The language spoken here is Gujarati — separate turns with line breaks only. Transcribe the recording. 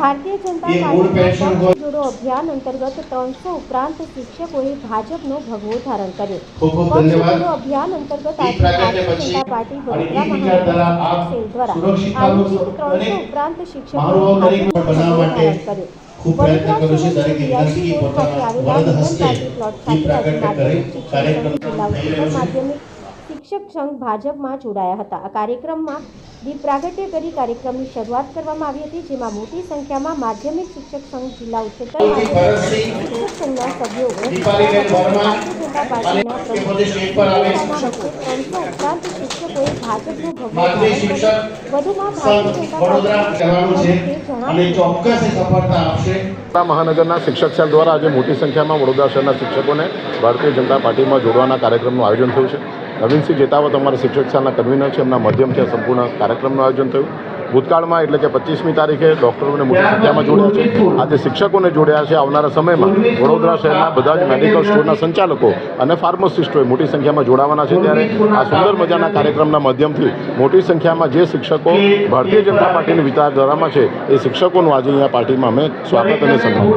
ભારતીય જનતા પાર્ટીના અભિયાન અંતર્ગત ત્રણસો ઉપરાંત શિક્ષકોએ ભાજપનો ભગવો ધારણ કર્યો. અભિયાન અંતર્ગત ભારતીય જનતા પાર્ટી વડોદરા સેલ દ્વારા આયોજિત ત્રણસો ઉપરાંત
શિક્ષકો
ધારણ કર્યો.
ખૂબ પ્રયત્ન કરું છું. દરેકે પોતાના વરદ હસ્તે પ્રાગટ્ય
માધ્યમિક
કાર્યક્રમ થઈ રહ્યો છે.
શિક્ષક સંઘ ભાજપમાં જોડાયા હતા. આ કાર્યક્રમમાં દીપ પ્રાગટ્ય કરી કાર્યક્રમની શરૂઆત કરવામાં આવી હતી જેમાં મોટી સંખ્યામાં માધ્યમિક શિક્ષક સંઘ જિલ્લા ઉચ્ચતર શિક્ષક સંઘના સભ્યો ઉપરાંત શિક્ષકોએ ભાજપનું ભવ્ય
શિક્ષક
વધુમાં ભારતીય
મહાનગરના શિક્ષક સંઘ દ્વારા આજે મોટી સંખ્યામાં વડોદરા શહેરના શિક્ષકોને ભારતીય જનતા પાર્ટીમાં જોડવાના કાર્યક્રમનું આયોજન થયું છે. નવીનસિંહ જેતાવત અમારા શિક્ષક સેલના કન્વીનર છે. એમના માધ્યમથી આ સંપૂર્ણ કાર્યક્રમનું આયોજન થયું. ભૂતકાળમાં એટલે કે પચીસમી તારીખે ડૉક્ટરોને મોટી સંખ્યામાં જોડ્યા છે. આજે શિક્ષકોને જોડ્યા છે. આવનારા સમયમાં વડોદરા શહેરના બધા જ મેડિકલ સ્ટોરના સંચાલકો અને ફાર્માસિસ્ટોએ મોટી સંખ્યામાં જોડાવાના છે. ત્યારે આ સુંદર મજાના કાર્યક્રમના માધ્યમથી મોટી સંખ્યામાં જે શિક્ષકો ભારતીય જનતા પાર્ટીની વિચારધારામાં છે, એ શિક્ષકોનું આજે અહીંયા પાર્ટીમાં અમે સ્વાગત અને સન્માન.